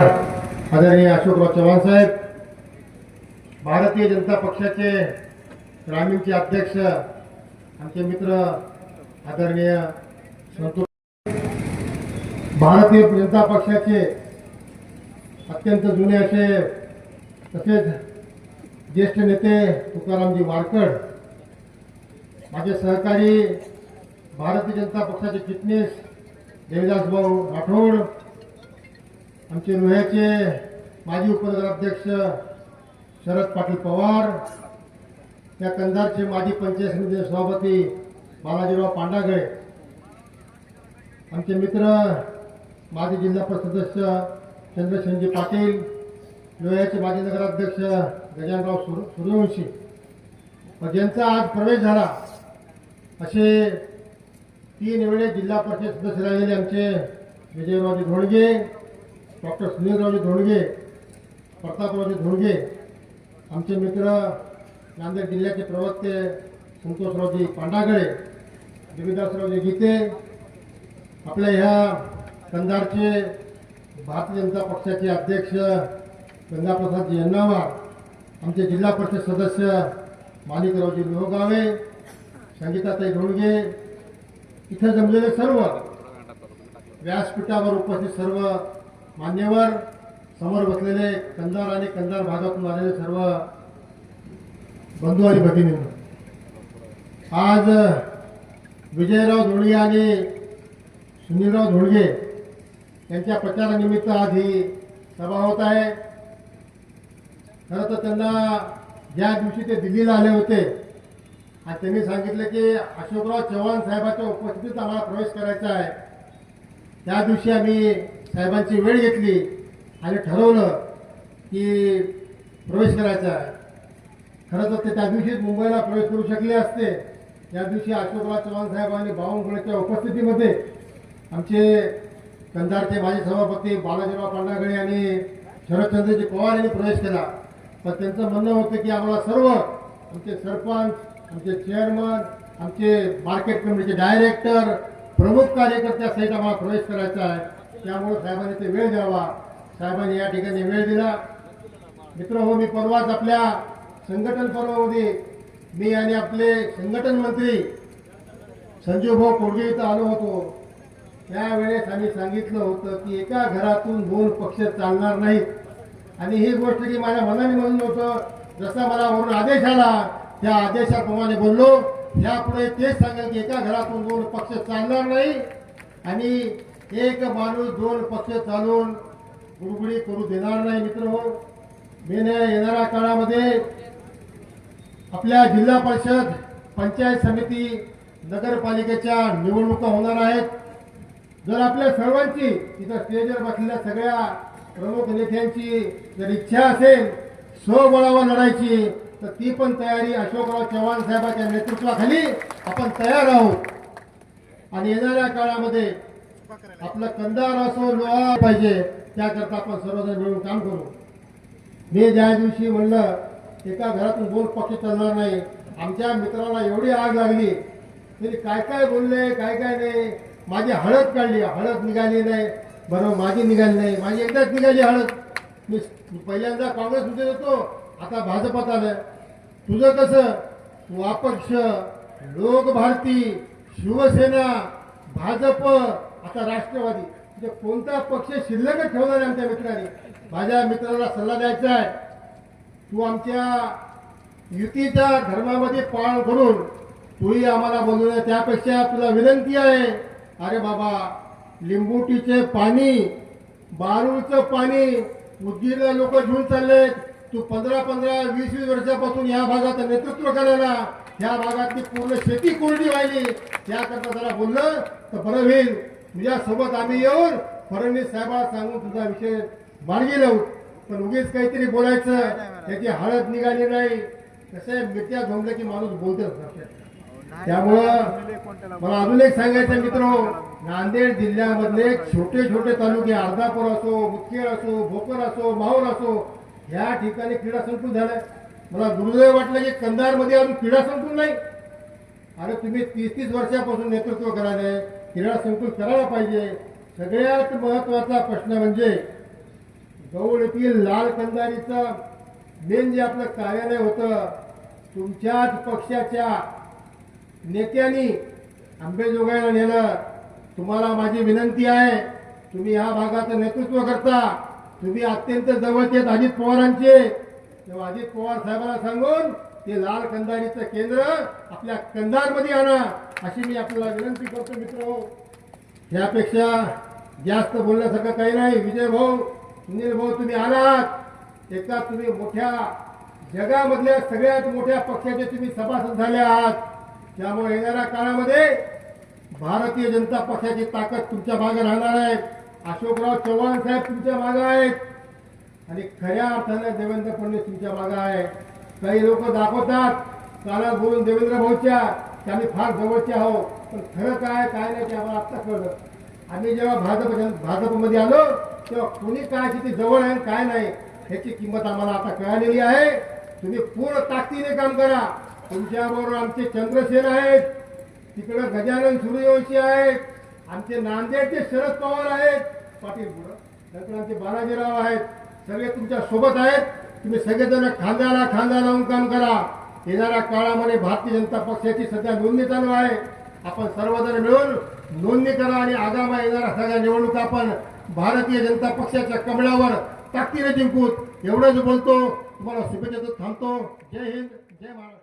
आदरणीय अशोकराव चव्हाण साहेब भारतीय जनता पक्षाचे ग्रामीणचे अध्यक्ष आमचे मित्र आदरणीय संतोष भारतीय जनता पक्षाचे अत्यंत जुने असे तसेच ज्येष्ठ नेते तुकारामजी वारकड माझे सहकारी भारतीय जनता पक्षाचे चिटणीस देविदास भाऊ राठोड आमचे रोह्याचे माजी उपनगराध्यक्ष शरद पाटील पवार त्या कंधारचे माजी पंचायत समिती सभापती बालाजीराव पांडागळे आमचे मित्र माजी जिल्हा परिषद सदस्य चंद्रशनजी पाटील लोह्याचे माजी नगराध्यक्ष गजानराव सूर सूर्यवंशी. ज्यांचा आज प्रवेश झाला असे तीन वेळे जिल्हा परिषद सदस्य राहिलेले आमचे विजयरावजी घोडगे डॉक्टर सुनीलरावजी धोंडगे प्रतापरावजी धोंडगे आमचे मित्र नांदेड जिल्ह्याचे प्रवक्ते संतोषरावजी पांडागळे देवीदासरावजी गीते आपल्या ह्या कंधारचे भारतीय जनता पक्षाचे अध्यक्ष गंगाप्रसादजी यन्नावार आमचे जिल्हा परिषद सदस्य माणिकरावजी लोहगावे संगीताताई धोंडगे इथं जमलेले सर्व व्यासपीठावर उपस्थित सर्व मान्यवर समोर बसलेले कंधार आणि कंधार भागातून आलेले सर्व बंधू आणि भगिनी आज विजयराव धोळगे आणि सुनीलराव धोळगे यांच्या प्रचारानिमित्त आज ही सभा होत आहे. खरं तर त्यांना ज्या दिवशी ते दिल्लीला आले होते आणि त्यांनी सांगितलं की अशोकराव चव्हाण साहेबाच्या उपस्थितीत आम्हाला प्रवेश करायचा आहे. त्या दिवशी आम्ही साहेबांची वेळ घेतली आणि ठरवलं की प्रवेश करायचा आहे. खरं तर ते त्या दिवशीच मुंबईला प्रवेश करू शकले असते. त्या दिवशी अशोकराव चव्हाण साहेब आणि बावनकुळेच्या उपस्थितीमध्ये आमचे कंधारचे माजी सभापती बालाजीराव पांडागळे आणि शरदचंद्रजी पवार यांनी प्रवेश केला. पण त्यांचं म्हणणं होतं की आम्हाला सर्व आमचे सरपंच आमचे चेअरमन आमचे मार्केट कमिटीचे डायरेक्टर प्रमुख कार्यकर्त्यासहित आम्हाला प्रवेश करायचा आहे. त्यामुळे साहेबांनी ते वेळ द्यावा. साहेबांनी या ठिकाणी वेळ दिला. मित्र हो मी परवाच आपल्या संघटन पर्वामध्ये मी आणि आपले संघटन मंत्री संजीव भाऊ कोडगे इथं आलो होतो. त्यावेळेस आम्ही सांगितलं होतं की एका घरातून दोन पक्ष चालणार नाहीत. आणि ही गोष्ट की माझ्या मनाने म्हणून होतं जसा मला वरून आदेश आला त्या आदेशाप्रमाणे बोललो. यापुढे तेच सांगेल की एका घरातून दोन पक्ष चालणार नाही. आणि एक माणूस दोन पक्ष चालून गुडगुडी करू देणार नाही मित्र हो. मी येणाऱ्या काळामध्ये आपल्या जिल्हा परिषद पंचायत समिती नगरपालिकेच्या निवडणुका होणार आहेत. जर आपल्या सर्वांची इथं स्टेजवर बसलेल्या सगळ्या प्रमुख नेत्यांची जर इच्छा असेल स्वबळावर लढायची तर ती पण तयारी अशोकराव चव्हाण साहेबांच्या नेतृत्वाखाली आपण तयार आहोत. आणि येणाऱ्या काळामध्ये आपलं कंदार असो लोहा पाहिजे त्याकरता आपण सर्वजण मिळून काम करू. मी ज्या दिवशी म्हणलं एका घरातून दोन पक्ष चालणार नाही आमच्या मित्राला एवढी आग लागली तरी काय काय बोलले काय काय नाही. माझी हळद काढली हळद निघाली नाही. बरोबर माझी निघाली नाही. माझी एकदाच निघाली हळद. मी पहिल्यांदा काँग्रेसमध्ये होतो आता भाजपात आलं तुझं कसं? तू अपक्ष लोक भारती शिवसेना भाजप आता राष्ट्रवादी. म्हणजे कोणता पक्ष शिल्लक ठेवला नाही आमच्या मित्रांनी? माझ्या मित्राला सल्ला द्यायचा आहे. तू आमच्या युतीच्या धर्मामध्ये पाळ करून तूही आम्हाला बोलू नये. त्यापेक्षा तुला विनंती आहे अरे बाबा लिंबूटीचे पाणी बारूळचं पाणी उदगीरला लोक घेऊन चालले तू पंधरा पंधरा वीस वीस वर्षापासून या भागाचं नेतृत्व करायला या भागातली पूर्ण शेती कोरडी व्हायली त्याकरता जरा बोललं तर बरं होईल. तुझ्या सोबत आम्ही येऊन फडणवीस साहेबाला सांगून तुझा विषय मार्गी लावू. पण उगीच काहीतरी बोलायचं त्याची हळद निघाली नाही. तसे मिरच्या झोंबलं की माणूस बोलतच त्यामुळं मला अजून एक सांगायचं मित्र नांदेड जिल्ह्यामधले छोटे छोटे तालुके अर्धापूर असो मुदखेड असो भोकर असो माहूर असो ह्या ठिकाणी क्रीडा संकुल झालंय मला दुर्दैव वाटलं की कंधारमध्ये अजून क्रीडा संकुल नाही. अरे तुम्ही तीस तीस वर्षापासून नेतृत्व करायला क्रीडा संकुल करायला पाहिजे. सगळ्यात महत्त्वाचा प्रश्न म्हणजे गौड येथील लाल कंदारीचं मेन जे आपलं कार्यालय होतं तुमच्याच पक्षाच्या नेत्यांनी आंबेजोगाईला नेलं. तुम्हाला माझी विनंती आहे तुम्ही ह्या भागाचं नेतृत्व करता. तुम्ही अत्यंत जवळचे आहेत अजित पवारांचे. तेव्हा अजित पवार साहेबांना सांगून ते लाल कंदारीचं केंद्र आपल्या कंधारमध्ये आणा अशी मी आपल्याला विनंती करतो मित्र. यापेक्षा जास्त बोलण्यासारखं काही नाही. विजय भाऊ सुनील भाऊ तुम्ही आलात. एका तुम्ही मोठ्या जगामधल्या सगळ्यात मोठ्या पक्षाचे तुम्ही सभासद झाले आहात त्यामुळे येणाऱ्या काळामध्ये भारतीय जनता पक्षाची ताकद तुमच्या मागे राहणार आहे. अशोकराव चव्हाण साहेब तुमच्या मागे आहेत. आणि खऱ्या अर्थाने देवेंद्र फडणवीस तुमच्या मागे आहे काही लोक दाखवतात कानात बोलून देवेंद्र भाऊच्या की आम्ही फार जवळचे आहोत. पण खरं काय काय नाही ते आम्हाला आत्ता कळलं. आम्ही जेव्हा भाजप भाजपमध्ये आलो तेव्हा कोणी काय किती जवळ आहे आणि काय नाही ह्याची किंमत आम्हाला आता कळालेली आहे. तुम्ही पूर्ण ताकदीने काम करा. तुमच्याबरोबर आमचे चंद्रसेन आहेत तिकडं गजानन सूर्यवंशी आहेत आमचे नांदेडचे शरद पवार आहेत. पाटील पुढं नंतर आमचे बालाजीराव आहेत सगळे तुमच्यासोबत आहेत. तुम्ही सगळेजण खांद्याला खांदा लावून काम करा. येणाऱ्या काळामध्ये भारतीय जनता पक्षाची सध्या नोंदणी चालू आहे. आपण सर्वजण मिळून नोंदणी करा आणि आगामी येणाऱ्या सगळ्या निवडणुका आपण भारतीय जनता पक्षाच्या कमळावर ताकदीने जिंकूत एवढंच बोलतो. तुम्हाला शुभेच्छा थांबतो. जय हिंद जय महाराष्ट्र.